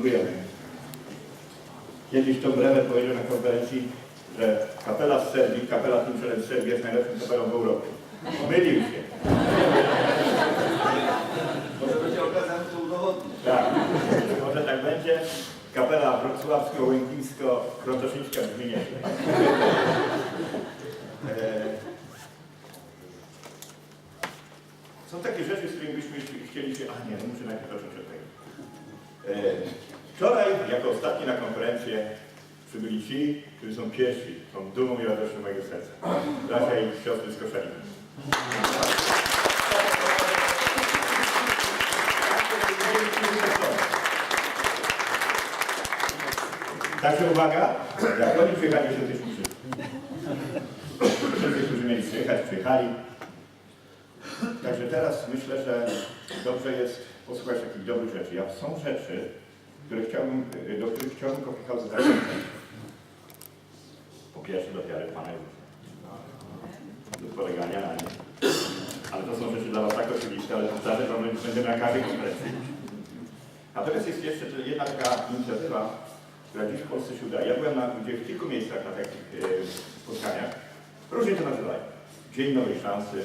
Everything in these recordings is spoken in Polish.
Dziękujemy. Kiedyś to Brewer powiedział na konferencji, że kapela z Serbii, kapela Timszelem z Serbii jest najlepszą kapelą w Europie. Mylił się. Może będzie okazja mu to udowodnić. Tak, może tak będzie. Kapela wrocławsko-łękińsko-krotoszyńska brzmi nieźle. E, Są takie rzeczy, z którymi byśmy chcieli się... A nie, no muszę najpierw zacząć od tego. Wczoraj, jako ostatni na konferencję, przybyli ci, którzy są pierwsi, są dumą i radością mojego serca. Bracia i siostry z Koszalina. Także uwaga, jak oni przyjechali, to też muszę. Wszyscy, którzy mieli przyjechać, przyjechali. Także teraz myślę, że dobrze jest posłuchać takich dobrych rzeczy. Ja, są rzeczy, które chciałbym, do których chciałbym Kopichał zachęcić. Po pierwsze do wiary Pana. Do polegania na nim. Ale to są rzeczy dla Was tak oczywiste, ale powtarzam, że my będziemy na każdej konferencji. Natomiast jest jeszcze jedna taka inicjatywa, która dziś w Polsce się udaje. Ja byłem na, gdzie w kilku miejscach na takich e, spotkaniach. Różnie to nazywają. Dzień Nowej Szansy,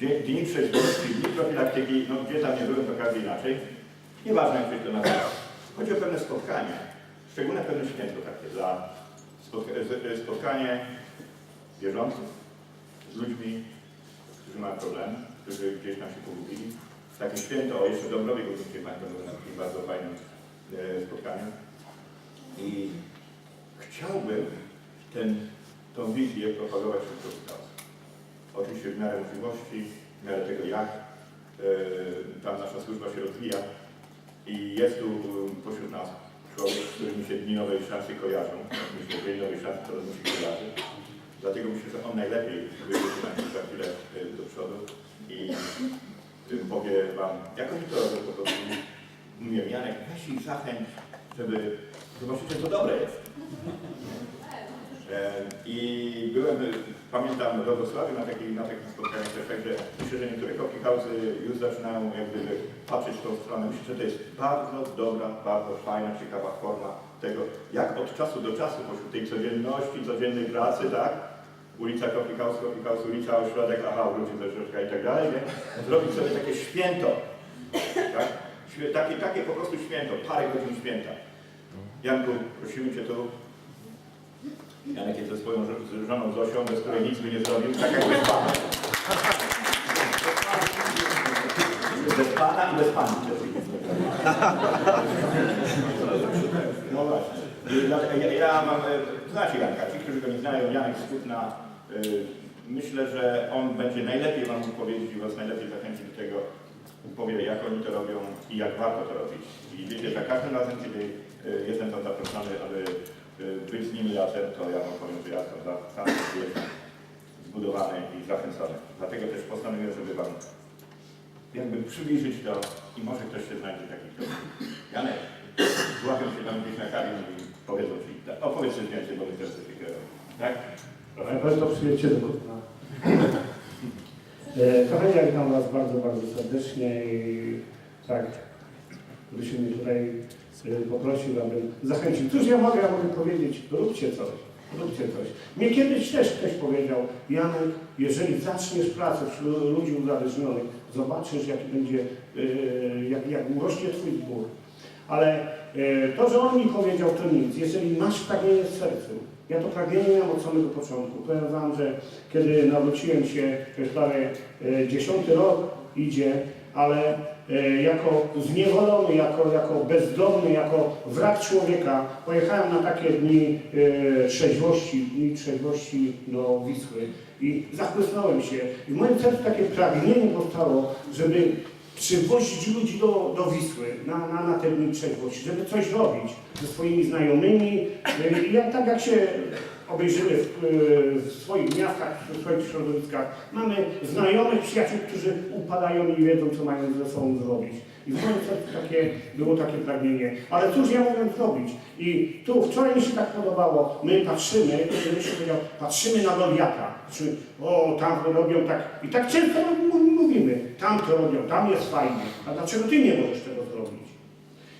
dzień, Dni Trzeźwości, Dni Profilaktyki, no gdzie tam nie byłem, to każdy inaczej. Nieważne jak ktoś to nazywa. Chodzi o pewne spotkanie, szczególne pewne święto takie dla z- spotkanie wierzących z ludźmi, którzy mają problemy, którzy gdzieś tam się pogubili. Takie święto, o jeszcze Dąbrowie Górniczej byłem na takim bardzo fajnym e, spotkaniu. I chciałbym ten, tą wizję propagować wśród Polski. Oczywiście w miarę możliwości, w miarę tego jak e, tam nasza służba się rozwija. I jest tu e, pośród nas człowiek, z którym się Dni Nowej Szansy kojarzą. Myślę, że Dni Nowej Szansy to mi się kojarzy. Dlatego myślę, że on najlepiej wyjdzie na kilka chwilę e, do przodu i e, powie Wam, jak oni to robią po prostu. Mówię, Janek, weź ich zachęć, żeby zobaczycie, co dobre jest. I byłem, pamiętam, we Wrocławiu na, takiej, na takim spotkaniu też, także myślę, że niektóre coffee już zaczynają jakby patrzeć w tą stronę. Myślę, że to jest bardzo dobra, bardzo fajna, ciekawa forma tego, jak od czasu do czasu pośród tej codzienności, codziennej pracy, tak? Ulica Coffee House, ulica Ośrodek, aha, wrócić do środka i tak dalej, nie? Zrobić sobie takie święto, tak? Takie, takie po prostu święto, parę godzin święta. Janku, prosimy Cię tu, Janek jest ze swoją żoną Zosią, bez której nic by nie zrobił, tak jak bez Pana. Bez Pana i bez Pani. No właśnie. Ja, ja mam, e, znacie Janka, ci, którzy go nie znają, Janek Skutna, y, myślę, że on będzie najlepiej Wam powiedzieć i Was najlepiej zachęcić do tego, powie jak oni to robią i jak warto to robić. I wiecie, za każdym razem, kiedy y, jestem tam zaproszony, aby razem, to ja Wam powiem, że ja tam za- sam jestem zbudowany i zachęcony. Dlatego też postanowiłem, żeby Wam jakby przybliżyć to i może ktoś się znajdzie taki, kto... Janek, złapią się tam gdzieś na kawie i powiedzą Ci, opowiedz coś więcej, bo my też coś. Tak? Na pewno przyjedziecie do Kutna. E, Kochani, ja witam Was bardzo, bardzo serdecznie i tak, gdybyś mnie tutaj poprosił, abym zachęcił. Cóż ja mogę, ja mogę powiedzieć, róbcie coś, róbcie coś. Mnie kiedyś też ktoś powiedział, Janek, jeżeli zaczniesz pracę wśród ludzi uzależnionych, zobaczysz, jaki będzie, e, jak, jak urośnie Twój zbór. Ale e, to, że on mi powiedział, to nic. Jeżeli masz pragnienie w sercu, ja to pragnienie miałem od samego początku. Powiem Wam, że kiedy nawróciłem się, to już prawie e, dziesiąty rok idzie, ale jako zniewolony, jako, jako bezdomny, jako wrak człowieka, pojechałem na takie dni e, trzeźwości, dni trzeźwości do Wisły i zachłysnąłem się. I w moim sercu takie pragnienie powstało, żeby przywozić ludzi do, do Wisły na, na, na te dni trzeźwości, żeby coś robić ze swoimi znajomymi. Y, I jak, tak jak się obejrzymy w, y, w swoich miastach, w swoich środowiskach, mamy znajomych, przyjaciół, którzy upadają i wiedzą, co mają ze sobą zrobić. I w moim takie, było takie pragnienie. Ale cóż ja mogę zrobić? I tu wczoraj mi się tak podobało, my patrzymy, kiedy się powiedział, patrzymy na Goliata. Patrzymy, o, tam robią tak. I tak często mówimy, tam to robią, tam jest fajnie. A dlaczego ty nie możesz tego zrobić?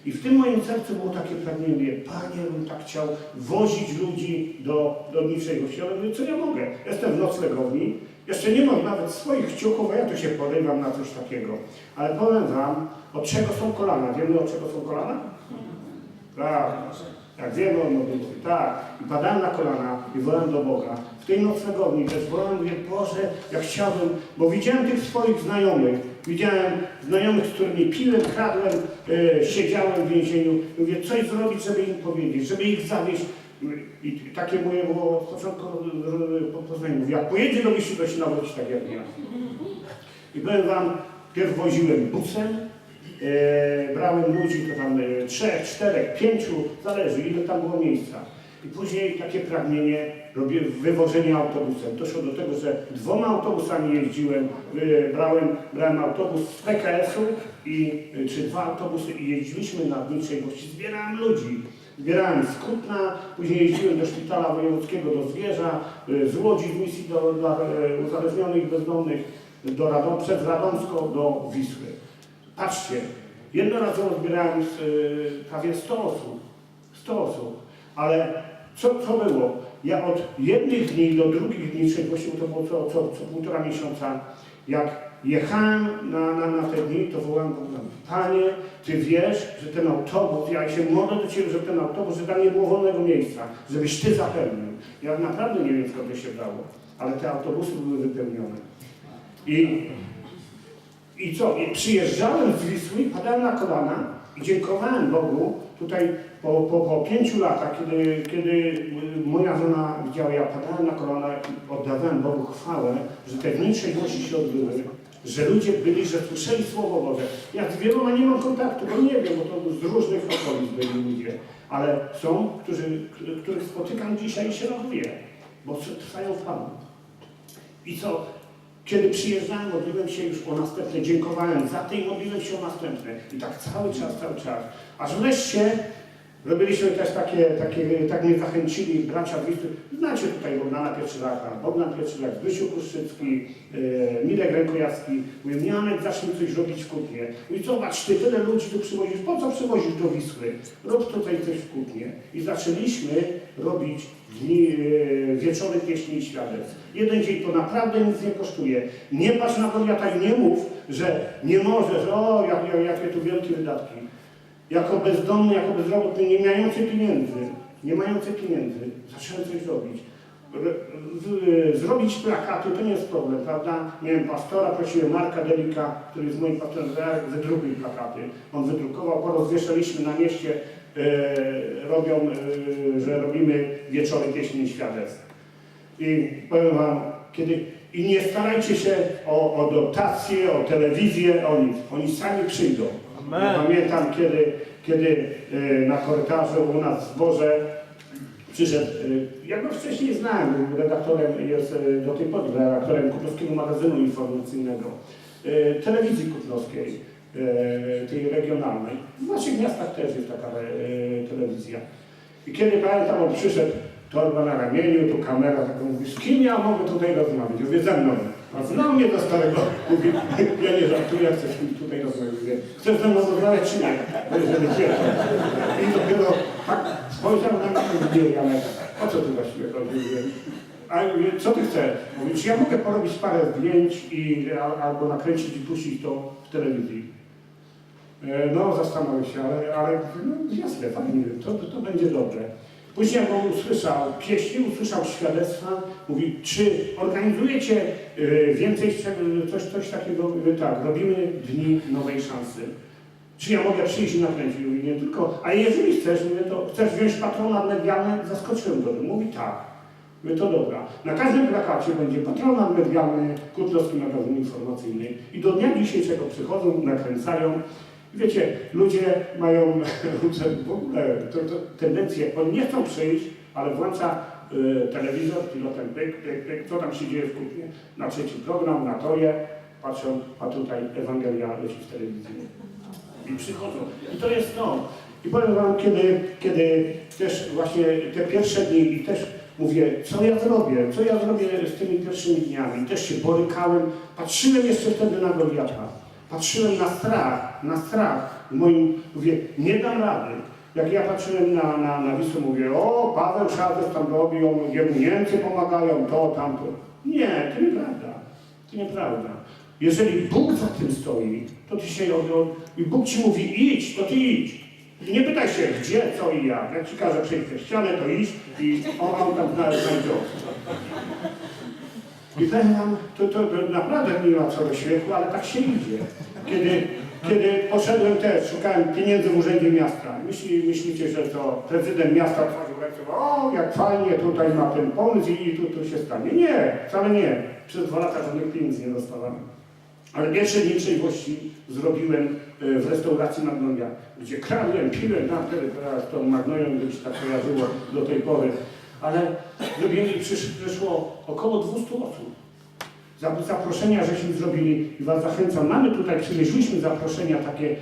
I w tym moim sercu było takie pragnienie, Panie, bym tak chciał wozić ludzi do, do niczego. Ja mówię, co ja mogę? Jestem w noclegowni, jeszcze nie mam nawet swoich ciuchów, a ja tu się porywam na coś takiego. Ale powiem Wam, od czego są kolana? Wiemy, od czego są kolana? Tak. Jak wiemy o modlitwie, tak. I padałem na kolana i wołałem do Boga. W tej noclegowni też wołałem, mówię, Boże, jak chciałbym, bo widziałem tych swoich znajomych. Widziałem znajomych, z którymi piłem, kradłem, e, siedziałem w więzieniu. Mówię, coś zrobić, żeby im powiedzieć, żeby ich zawieść. I takie moje było od początku e, po poznaniu. Mówię, jak pojedzie do wyjścia, to się nawróci tak jak ja. I powiem Wam, pierw woziłem busem, e, brałem ludzi, to tam e, trzech, czterech, pięciu, zależy ile tam było miejsca. I później takie pragnienie robię wywożenia autobusem. Doszło do tego, że dwoma autobusami jeździłem, brałem, brałem autobus z PKS-u i, czy dwa autobusy i jeździliśmy na Dniczej Gości. Zbierałem ludzi. Zbierałem z Kutna, później jeździłem do szpitala wojewódzkiego do Zwierza, e, z Łodzi z misji do, dla e, uzależnionych bezdomnych do Radom, przez Radomsko do Wisły. Patrzcie, jednorazowo zbierałem z, y, prawie 100 osób. 100 osób. Ale co, co było? Ja od jednych dni do drugich dni, czyli to było co, co, co półtora miesiąca, jak jechałem na, na, na te dni, to wołałem Boga, Panie, Ty wiesz, że ten autobus, ja się modlę do Ciebie, że ten autobus, że tam nie było wolnego miejsca, żebyś Ty zapewnił. Ja naprawdę nie wiem, skąd to się brało, ale te autobusy były wypełnione. I i co? I przyjeżdżałem z Wisły, padałem na kolana i dziękowałem Bogu tutaj po, po, po pięciu latach, kiedy, kiedy moja żona widziała, ja padałem na kolana i oddawałem Bogu chwałę, że te mniejsze głosi się odbyły, że ludzie byli, że słyszeli Słowo Boże. Ja z wieloma nie mam kontaktu, bo nie wiem, bo to z różnych okolic byli ludzie, ale są, którzy, których spotykam dzisiaj i się raduję, bo trwają w Panu. I co? Kiedy przyjeżdżałem, modliłem się już o następne, dziękowałem za te i modliłem się o następne. I tak cały czas, cały czas. Aż wreszcie robiliśmy też takie, takie tak mnie zachęcili bracia Wisły. Znacie tutaj Bogdana Pietrzylaka, Bogdan Pieczylak, Zbysiu Kuszczycki, e, Mirek Rękojawski. Mówię, Mianek, zacznij coś robić w Kutnie. Mówi, zobacz, ty tyle ludzi tu przywozisz, po co przywozisz do Wisły? Rób tutaj coś w Kutnie. I zaczęliśmy robić dni, e, wieczory pieśni i świadectw. Jeden dzień to naprawdę nic nie kosztuje. Nie patrz na Goliata i nie mów, że nie możesz, o, jak, jak, jakie tu wielkie wydatki. Jako bezdomny, jako bezrobotny, nie mający pieniędzy, nie mający pieniędzy, zacząłem coś robić. Z- Zrobić plakaty to nie jest problem, prawda? Miałem pastora, prosiłem Marka Delika, który jest moim pastorem, wydrukuj plakaty. On wydrukował, porozwieszaliśmy na mieście, e, robią, e, że robimy wieczory pieśni świadectw. I powiem Wam, kiedy i nie starajcie się o, o dotacje, o telewizję, o nic. Oni sami przyjdą. Ja pamiętam, kiedy, kiedy e, na korytarzu u nas w zborze przyszedł, e, ja go wcześniej znałem, był redaktorem, jest e, do tej pory redaktorem Kutlowskiego Magazynu Informacyjnego, telewizji kutlowskiej, e, tej regionalnej. W naszych miastach też jest taka telewizja. I kiedy pamiętam, on przyszedł, torba na ramieniu, tu kamera, tak mówi, z kim ja mogę tutaj rozmawiać? Mówię, ze mną. Znał mnie do starego. Mówi, ja nie żartuję, chcę z kim tutaj rozmawiać. Chcesz ze mną rozmawiać, czy nie? Jeżeli to. I dopiero tak spojrzał na mnie i mówię, Janek, o co tu właściwie chodzi? A co ty chcesz? Mówi, czy ja mogę porobić parę zdjęć i, albo nakręcić i puścić to w telewizji? E, No, zastanowię się, ale, ale no, jasne, fajnie, to, to, będzie dobrze. Później jak on usłyszał pieśni, usłyszał świadectwa, mówi, czy organizujecie e, więcej cze- coś, coś takiego? Mówię, tak, robimy Dni Nowej Szansy. Czy ja mogę przyjść i nakręcić? Mówi, nie tylko, a jeżeli chcesz, mówię, to chcesz wziąć patronat medialny? Zaskoczyłem go. Mówi, tak. Mówię, to dobra. Na każdym plakacie będzie patronat medialny Kutlowski Magazyn Informacyjny. I do dnia dzisiejszego przychodzą, nakręcają. Wiecie, ludzie mają w ogóle to, to, tendencję, oni nie chcą przyjść, ale włącza y, telewizor, pilotem pyk, pyk, pyk, co tam się dzieje w kuchni, na trzeci program, na toje, patrzą, a tutaj Ewangelia leci w telewizji. I przychodzą. I to jest to. I powiem Wam, kiedy, kiedy też właśnie te pierwsze dni i też mówię, co ja zrobię, co ja zrobię z tymi pierwszymi dniami. Też się borykałem, patrzyłem jeszcze wtedy na Goliata, patrzyłem na strach, na strach. Moim, mówię, nie dam rady. Jak ja patrzyłem na, na, na Wisłę, mówię, o, Paweł Szadec tam robi, on- jemu Niemcy pomagają, to, tamto. Nie, to nieprawda. To nieprawda. Jeżeli Bóg za tym stoi, to ty się i Bóg ci mówi idź, to ty idź. I nie pytaj się gdzie, co i jak. Jak ci każe przejść przez ścianę, to idź i on, tam znajdzie. I powiem wam, to, to, to naprawdę nie ma co do śmiechu, ale tak się idzie. Kiedy, kiedy poszedłem też, szukałem pieniędzy w Urzędzie Miasta. Myśli, myślicie, że to prezydent miasta otworzył ręce, o jak fajnie tutaj ma ten pomysł i tu, tu się stanie. Nie, wcale nie. Przez dwa lata żadnych pieniędzy nie dostałem. Ale pierwsze dni trzeźwości zrobiłem e, w restauracji Magnolia, gdzie kradłem, piłem, wtedy teraz tą by się tak kojarzyło do tej pory. Ale zrobiłem i przysz, przyszło około 200 osób. Za- Zaproszenia żeśmy zrobili i Was zachęcam. Mamy tutaj, przywieźliśmy zaproszenia takie,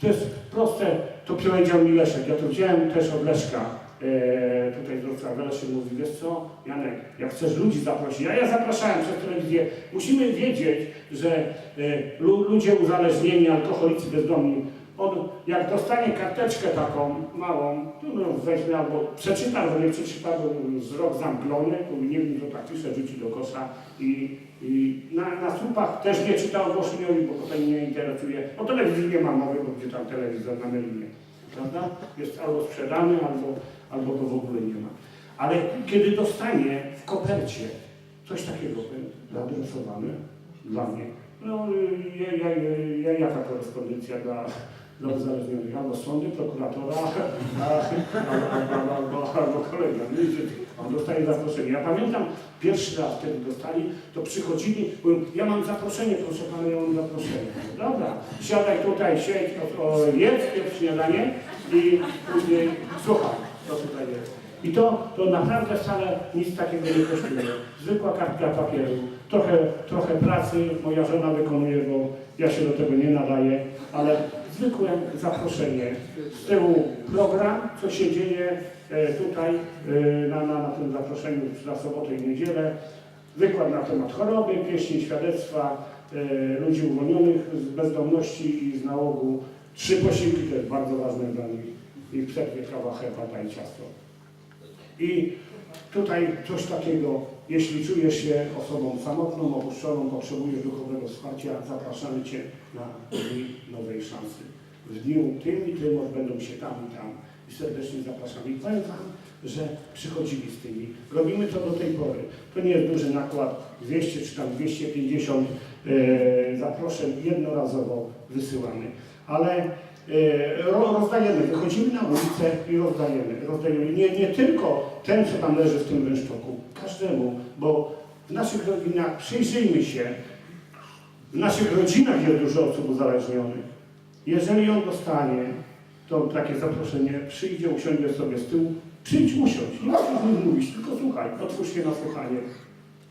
to jest proste, to powiedział mi Leszek, ja to wziąłem też od Leszka, e, tutaj z Wrocławia, Leszek mówi, wiesz co, Janek, jak chcesz ludzi zaprosić, a ja zapraszałem przez telewizję, musimy wiedzieć, że e, lu, ludzie uzależnieni, alkoholicy bezdomni, on jak dostanie karteczkę taką małą, to no weźmie albo przeczyta, albo nie przeczyta, bo wzrok zamglony, bo nie wiem, co tak pisze, rzuci do kosza i, i na, na słupach też nie czyta ogłoszeniowi, bo tutaj nie interesuje. O telewizji nie ma mowy, bo gdzie tam telewizor na Melinie, prawda? Jest albo sprzedany, albo, albo go w ogóle nie ma. Ale kiedy dostanie w kopercie coś takiego zaadresowane dla mnie, no ja, ja, ja, jaka korespondencja dla, dla uzależnionych? Albo sądy, prokuratora, albo, albo, albo, kolega. On dostaje zaproszenie. Ja pamiętam pierwszy raz, kiedy dostali, to przychodzili, mówią, ja mam zaproszenie, proszę pana, ja mam zaproszenie. Dobra, siadaj tutaj, siedź, o, o, jedz, jedz śniadanie i później słuchaj, co tutaj jest. I to, to naprawdę wcale nic takiego nie kosztuje. Zwykła kartka papieru, trochę, trochę pracy moja żona wykonuje, bo ja się do tego nie nadaję, ale zwykłe zaproszenie. Z tyłu program, co się dzieje e, tutaj e, na, na, na tym zaproszeniu na sobotę i niedzielę. Wykład na temat choroby, pieśni, świadectwa e, ludzi uwolnionych z bezdomności i z nałogu. Trzy posiłki jest bardzo ważne dla nich. I przerwie kawa, herbata i ciasto. I tutaj coś takiego, jeśli czujesz się osobą samotną, opuszczoną, potrzebujesz duchowego wsparcia, zapraszamy Cię na dni nowej szansy. W dniu tym i tym odbędą się tam i tam. I serdecznie zapraszamy. I Wam, że przychodzili z tymi. Robimy to do tej pory. To nie jest duży nakład, 200 czy tam 250 e, zaproszeń jednorazowo wysyłamy. Ale e, ro- rozdajemy, wychodzimy na ulicę i rozdajemy. rozdajemy. Nie, nie tylko ten, co tam leży w tym rynsztoku, każdemu, bo w naszych rodzinach przyjrzyjmy się, w naszych rodzinach jest dużo osób uzależnionych. Jeżeli on dostanie to takie zaproszenie, przyjdzie, usiądzie sobie z tyłu, przyjdź usiądź, nie musisz nic mówić, tylko słuchaj, otwórz się na słuchanie.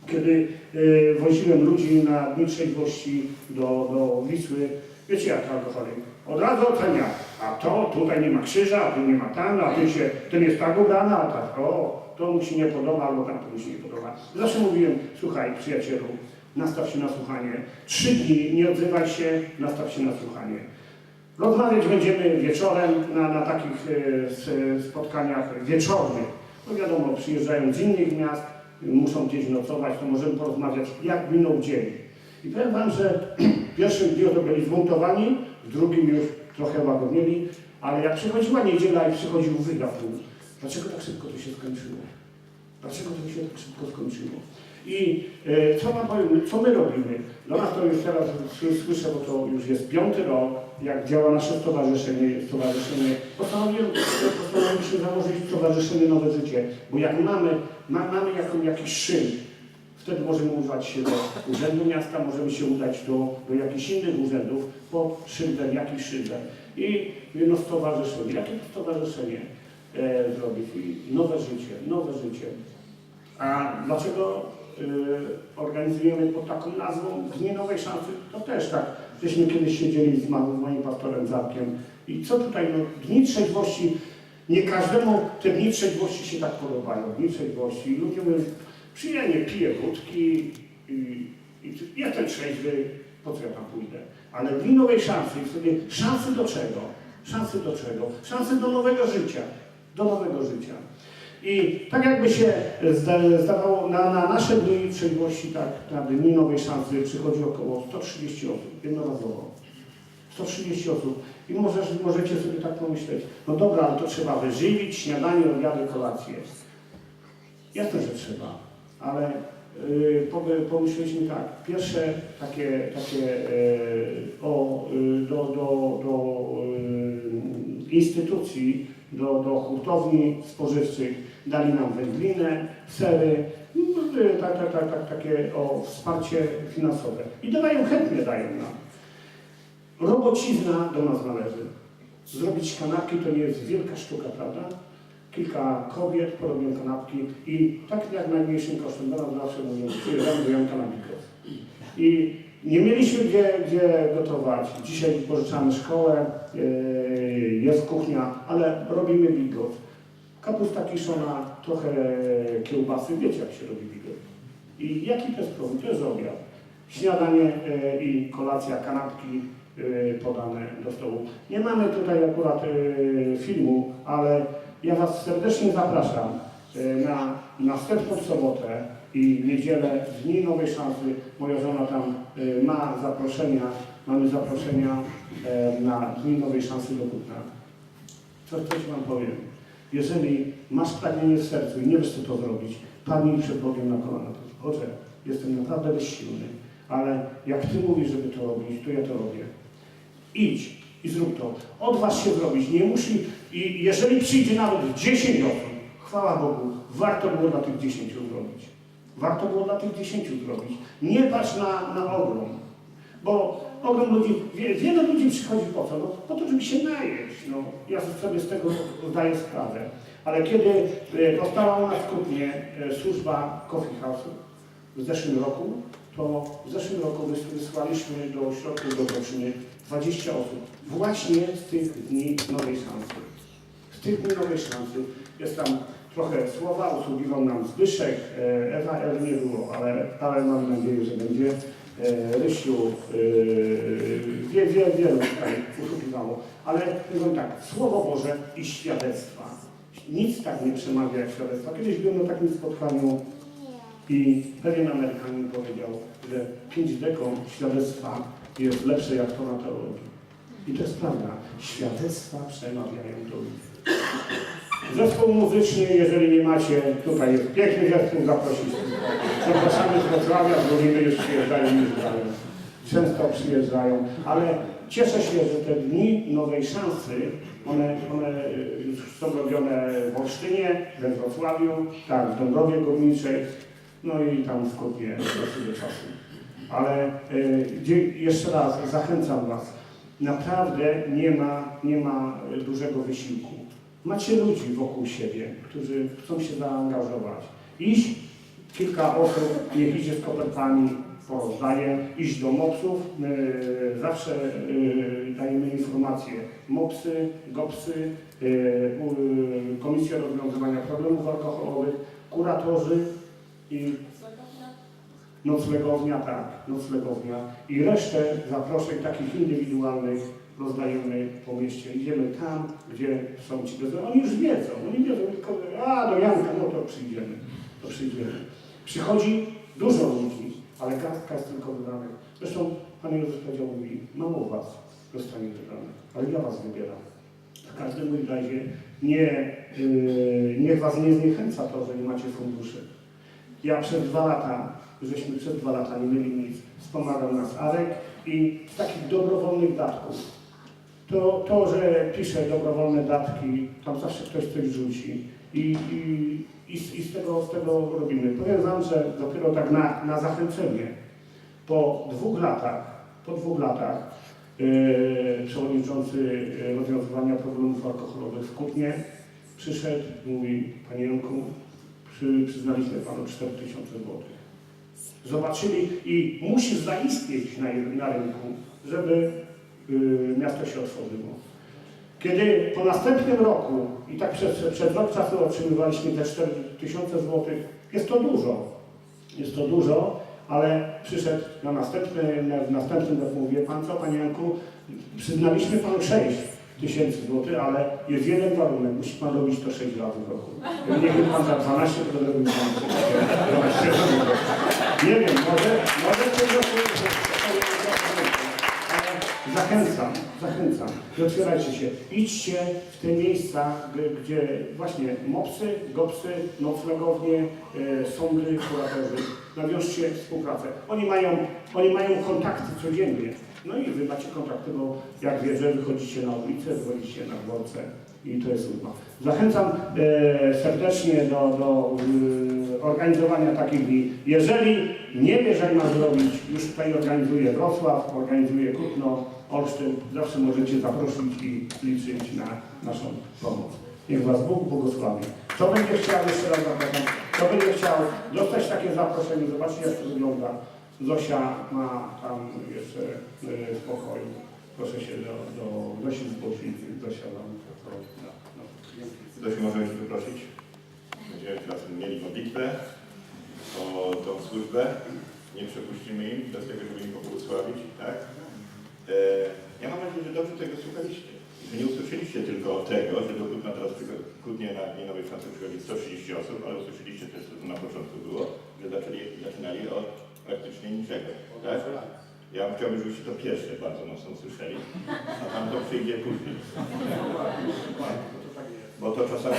Kiedy y, woziłem ludzi na dni trzeźwości do, do Wisły, wiecie jak alkoholik, od razu ocenia, a to tutaj nie ma krzyża, a tu nie ma tam, a ten, się, ten jest tak ubrany, a tak, o, to mu się nie podoba, albo tam to mu się nie podoba. Zawsze mówiłem, słuchaj przyjacielu, nastaw się na słuchanie, trzy dni nie odzywaj się, nastaw się na słuchanie. Rozmawiać będziemy wieczorem na, na takich s- spotkaniach wieczornych. No wiadomo, przyjeżdżają z innych miast, muszą gdzieś nocować, to możemy porozmawiać, jak minął dzień. I powiem Wam, że w pierwszym dniu to byli zmontowani, w drugim już trochę łagodnieli, ale jak przychodziła niedziela i przychodził wydawnik, dlaczego tak szybko to się skończyło? Dlaczego to się tak szybko skończyło? I e, co co my robimy? Do nas to już teraz słyszę, bo to już jest piąty rok, jak działa nasze stowarzyszenie, stowarzyszenie. Postanowiłem, postanowiliśmy założyć stowarzyszenie Nowe Życie, bo jak mamy, ma, mamy jaką, jakiś szyn, wtedy możemy udać się do Urzędu Miasta, możemy się udać do, do jakichś innych urzędów po szyldem, jakiś szyldem. I no stowarzyszenie, jakie to stowarzyszenie e, zrobić? I nowe życie, nowe życie. A dlaczego y, organizujemy pod taką nazwą Dni Nowej Szansy? To też tak, żeśmy kiedyś siedzieli z, ma- z moim pastorem Zarkiem i co tutaj, no, Dni Trzeźwości, nie każdemu te Dni Trzeźwości się tak podobają, Dni Trzeźwości. Ludzie mówią, przyjemnie piję wódki i, i jestem trzeźwy, po co ja tam pójdę? Ale dni nowej szansy, i wtedy szansy do czego? Szansy do czego? Szansy do nowego życia. Do nowego życia. I tak jakby się zda- zdawało, na, na nasze dni trzeźwości, tak, na dni nowej szansy przychodzi około 130 osób, jednorazowo. 130 osób. I możesz, możecie sobie tak pomyśleć, no dobra, ale to trzeba wyżywić, śniadanie, obiady, kolację. Jasne, że trzeba, ale yy, pomy- pomyśleliśmy tak, pierwsze takie, takie yy, o, yy, do, do, do yy, instytucji, do, do hurtowni spożywczych dali nam wędlinę, sery, tak, tak, tak, tak, takie o wsparcie finansowe. I dają, chętnie dają nam. Robocizna do nas należy. Zrobić kanapki to nie jest wielka sztuka, prawda? Kilka kobiet porobią kanapki i tak jak najmniejszym kosztem, do nas zawsze mówią, na bigos. I nie mieliśmy gdzie, gdzie gotować. Dzisiaj pożyczamy szkołę, yy, jest kuchnia, ale robimy bigos. Kapusta kiszona, trochę kiełbasy, wiecie jak się robi bigos. I jaki to jest problem? To jest obiad. Śniadanie yy, i kolacja, kanapki yy, podane do stołu. Nie mamy tutaj akurat filmu, ale ja Was serdecznie zapraszam na następną sobotę i niedzielę, Dni Nowej Szansy. Moja żona tam yy, ma zaproszenia, mamy zaproszenia yy, na Dni Nowej Szansy do Kutna. Coś, coś Wam powiem. Jeżeli masz pragnienie w sercu i nie wiesz, co to zrobić, padnij przed Bogiem na kolana. Boże, jestem naprawdę bezsilny, ale jak Ty mówisz, żeby to robić, to ja to robię. Idź i zrób to. Odważ się zrobić. Nie musi, i jeżeli przyjdzie nawet 10 osób, chwała Bogu, warto było dla tych 10 zrobić. Warto było dla tych 10 zrobić. Nie patrz na, na ogrom. Bo ogrom ludzi, wie, wiele ludzi przychodzi po co? No, po to, żeby się najeść. No, ja sobie z tego zdaję sprawę. Ale kiedy e, powstała u nas w Kutnie e, służba Coffee House w zeszłym roku, to w zeszłym roku wys- wysłaliśmy do ośrodków dobroczyny 20 osób. Właśnie z tych dni nowej szansy. Z tych dni nowej szansy jest tam trochę słowa, usługiwał nam Zbyszek, e, Ewa L nie było, ale, ale mam nadzieję, że będzie. E, Rysiu, e, wie, wie, wielu tutaj usługiwało. Ale powiem tak, Słowo Boże i świadectwa. Nic tak nie przemawia jak świadectwa. Kiedyś byłem na takim spotkaniu i pewien Amerykanin powiedział, że 5 deką świadectwa jest lepsze jak to na teologii. I to jest prawda. Świadectwa przemawiają do ludzi. Zespół muzyczny, jeżeli nie macie, tutaj jest piękny zespół, zaprosić. Zapraszamy z Wrocławia, z Goliny już przyjeżdżają, grają. Często przyjeżdżają, ale cieszę się, że te dni nowej szansy, one, one już są robione w Olsztynie, we Wrocławiu, tak, w Dąbrowie Górniczej, no i tam w Kutnie do czasu. Ale y, jeszcze raz zachęcam Was, naprawdę nie ma, nie ma dużego wysiłku. Macie ludzi wokół siebie, którzy chcą się zaangażować. Iść, kilka osób, niech idzie z kopertami, porozdaje, iść do MOPS-ów. My zawsze y, dajemy informacje. MOPSy, GOPSy, y, Komisja Rozwiązywania Problemów Alkoholowych, kuratorzy i noclegownia, tak, noclegownia i resztę zaproszeń takich indywidualnych rozdajemy po mieście. Idziemy tam, gdzie są ci bezdomni. Oni już wiedzą, oni wiedzą tylko, a do Janka, no to przyjdziemy, to przyjdziemy. Przychodzi dużo ludzi, ale kartka jest tylko wybranych. Zresztą Pan Jezus powiedział mi, mało was zostanie wybranych, ale ja was wybieram. W każdym razie nie, yy, niech was nie zniechęca to, że nie macie funduszy. Ja przez dwa lata, żeśmy przez dwa lata nie mieli nic, wspomagał nas Arek i z takich dobrowolnych datków. To, to, że piszę dobrowolne datki, tam zawsze ktoś coś rzuci i, i, i, z- tego, z tego robimy. Powiem Wam, że dopiero tak na, na zachęcenie, po dwóch latach, po dwóch latach yy, przewodniczący yy, rozwiązywania problemów alkoholowych w Kutnie przyszedł mówi, Panie Janku, przy, przyznaliśmy Panu 4000 zł. Zobaczyli i musi zaistnieć na, na rynku, żeby miasto się otworzyło. Kiedy po następnym roku, i tak przez, przez rok czasu otrzymywaliśmy te 4000 zł, jest to dużo, jest to dużo, ale przyszedł na następny, na, w następnym roku, mówię, pan co, panie Janku, przyznaliśmy panu 6 tysięcy złotych, ale jest jeden warunek, musi pan robić to 6 razy w roku. Nie wiem, pan za 12, to robił pan 12 razy w roku. Nie wiem, może, może w tym roku, zachęcam, zachęcam, i otwierajcie się, idźcie w te miejsca, gdzie właśnie mopsy, gopsy, noclegownie, e, sądy, kuratorzy, nawiążcie współpracę. Oni mają, oni mają kontakty codziennie, no i wy macie kontakty, bo jak wierzę, wychodzicie na ulicę, wychodzicie na dworce i to jest trudno. Zachęcam e, serdecznie do, do e, organizowania takich dni. Jeżeli nie wie, że ma zrobić, już tutaj organizuje Wrocław, organizuje Kutno, Olsztyn, zawsze możecie zaprosić i liczyć na naszą pomoc. Niech Was Bóg błogosławi. Kto będzie chciał, jeszcze raz zapraszam, kto będzie chciał dostać takie zaproszenie, zobaczcie jak to wygląda. Zosia ma tam jeszcze e, w pokoju. Proszę się do, do Zosi zgłosić. Zosia Wam to da. No, dzięki. Zosiu, możemy się wyprosić? Będziemy teraz mieli modlitwę o tą służbę. Nie przepuścimy im bez tego, żeby im pobłogosławić, tak? E, ja mam nadzieję, że dobrze tego słuchaliście. Że nie usłyszeliście tylko tego, że do Kutna teraz Kutnie na Dnie Nowej Szansy przychodzi 130 osób, ale usłyszeliście też, co na początku było, że zaczęli, zaczynali od praktycznie niczego, tak? Ja chciałbym, żebyście to pierwsze bardzo mocno usłyszeli, a tam to przyjdzie później. Bo to czasami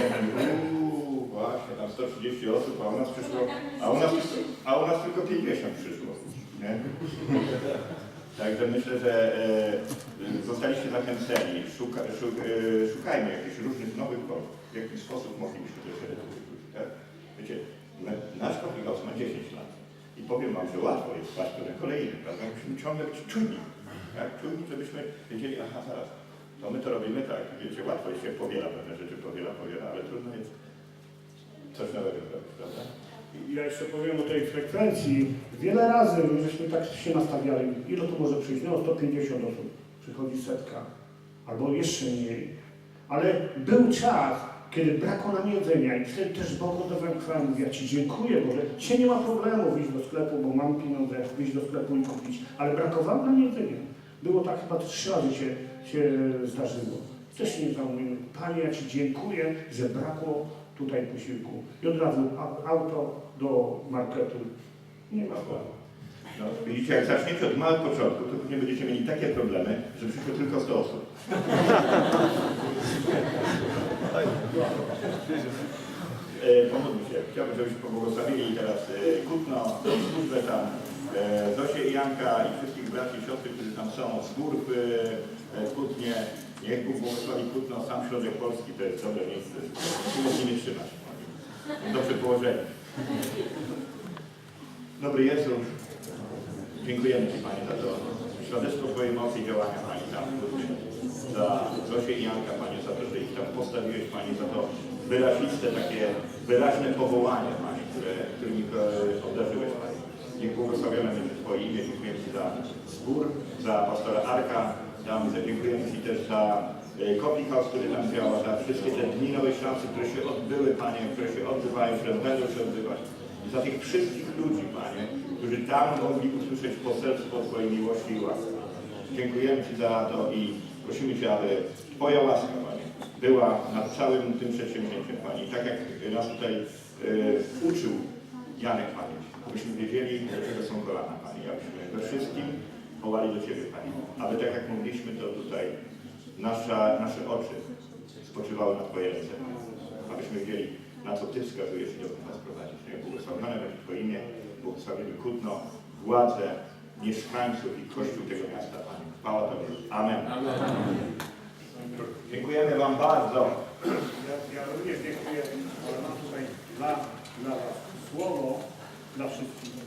uuu, właśnie, tam 130 osób, a u nas przyszło, a u nas, a u nas tylko 50 przyszło. Nie? Także myślę, że e, zostaliście zachęceni. Szuka, szuk, e, szukajmy jakichś różnych nowych form, w jaki sposób moglibyśmy to się tak? Wiecie, nasz Kopigos ma 10 lat. I powiem Wam, że łatwo jest paść na kolejny, prawda? Musimy ciągle być czujni. Tak? Czujni, żebyśmy wiedzieli, aha, zaraz, to my to robimy tak. Wiecie, łatwo jest się powiela pewne rzeczy, powiela, powiela, ale trudno jest coś nowego zrobić, prawda? Ja jeszcze powiem o tej frekwencji. Wiele razy żeśmy tak się nastawiali, ile tu może przyjść? No 150 osób, przychodzi setka, albo jeszcze mniej. Ale był czas, kiedy brakło nam jedzenia i wtedy też Bogu dawałem. Mówię, ja Ci dziękuję, Boże. Dzisiaj nie ma problemu wyjść do sklepu, bo mam pieniądze, wyjść do sklepu i kupić. Ale brakowało nam jedzenia. Było tak chyba trzy razy się, się zdarzyło. Też nie zamówiłem. Panie, ja Ci dziękuję, że brakło tutaj posiłku. I od razu auto do marketu. Nie ma problemu. No, widzicie, jak zaczniecie od małych początków, to później będziecie mieli takie problemy, że przyszło tylko 100 osób. E, Pomódlmy się. Chciałbym, żebyśmy pobłogosławili teraz e, Kutno, służbę tam, e, Zosię i Janka i wszystkich braci i siostry, którzy tam są, służb e, w Kutnie. Niech Bóg błogosławi Kutno, sam środek Polski, to jest dobre miejsce. Musimy z nimi trzymać. Dobrze położenie. Dobry Jezu, dziękujemy Ci Panie za to świadectwo Twojej mocy i działania Pani tam. Za Zosię i Janka Panie, za to, że ich tam postawiłeś Panie, za to wyraziste, takie wyraźne powołanie Panie, które, którym ich e, obdarzyłeś Panie. Niech błogosławione będzie Twoje imię, dziękujemy Ci za zbór, za pastora Arka, tam dziękujemy Ci też za e, Coffee House, który tam działa, za wszystkie te dni nowej szansy, które się odbyły Panie, które się odbywają, które będą się odbywać. I za tych wszystkich ludzi, Panie, którzy tam mogli usłyszeć poselstwo Twojej miłości i łaski. Dziękujemy Ci za to i prosimy Cię, aby Twoja łaska, Panie, była nad całym tym przedsięwzięciem, Panie. Tak jak nas tutaj e, uczył Janek, Panie, abyśmy wiedzieli, do czego są kolana, Panie, abyśmy we wszystkim wołali do Ciebie, Panie. Aby tak jak mówiliśmy, to tutaj nasza, nasze oczy spoczywały na Twoje ręce. Abyśmy wiedzieli, na co Ty wskazujesz i dokąd nas prowadzisz. Niech błogosławione będzie Twoje imię, błogosławimy Kutno, władze, mieszkańców i Kościół tego miasta, Panie. Chwała Tobie. Amen. Dziękujemy Wam bardzo. Ja, ja również dziękuję, ale mam tutaj dla, dla Was słowo dla wszystkich.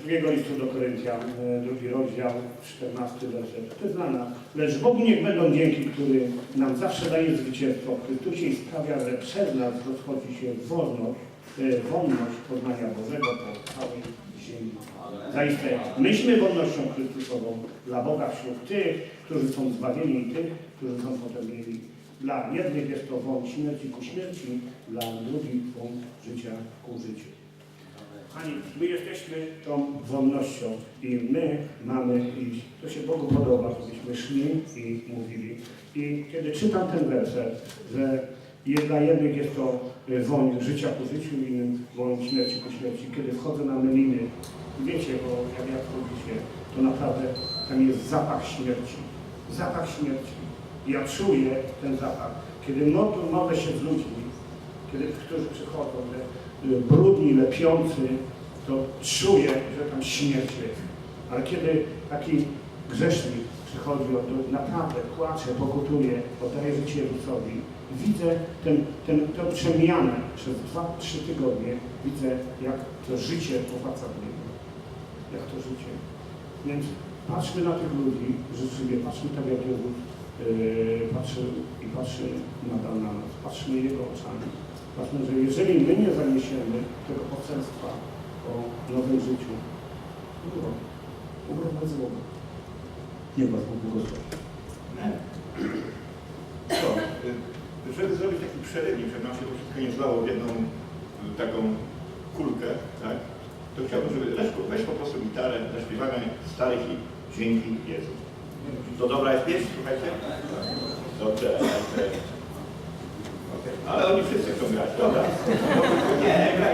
Drugiego listu do Koryntian, e, drugi rozdział, 14 werset. To jest dla nas. Lecz Bogu niech będą dzięki, który nam zawsze daje zwycięstwo w Chrystusie i sprawia, że przez nas rozchodzi się wolność, e, wolność poznania Bożego po całej ziemi. Zaiste myśmy wolnością Chrystusową dla Boga wśród tych, którzy są zbawieni i tych, którzy są potępieni. Dla jednych jest to wąt śmierci ku śmierci, dla drugich wąt życia ku życiu. Kochani, my jesteśmy tą wolnością i my mamy iść. To się Bogu podoba, żebyśmy szli i mówili. I kiedy czytam ten werset, że dla jednych jest to y, woń życia po życiu, innym woń śmierci po śmierci. Kiedy wchodzę na meliny, wiecie, bo jak ja wchodzicie, to naprawdę tam jest zapach śmierci. Zapach śmierci. Ja czuję ten zapach. Kiedy modlę, się z ludźmi, kiedy którzy przychodzą, że brudni, lepiący, to czuję, że tam śmierć jest. Ale kiedy taki grzesznik przychodzi, on naprawdę płacze, pokutuje, oddaje życie Jezusowi, widzę ten, ten, tę przemianę przez dwa, trzy tygodnie, widzę jak to życie powraca w niego. Jak to życie. Więc patrzmy na tych ludzi, życzliwie, patrzmy tak jak Jezus yy, patrzy i patrzy nadal na nas. Patrzmy Jego oczami. Patrzmy, że jeżeli my nie zaniesiemy tego poselstwa o nowym życiu, ugro, ugro bez Boga. Nie was Bóg błogosławi. Żeby zrobić taki przerywnik, żeby nam się to wszystko nie zlało w jedną taką kulkę, tak? To chciałbym, żeby Leszku weź po prostu gitarę, zaśpiewamy stary hit Dzięki Jezu. To dobra jest pieśń, słuchajcie? Dobrze. Ale oni wszyscy chcą grać, dobra. Nie, graj.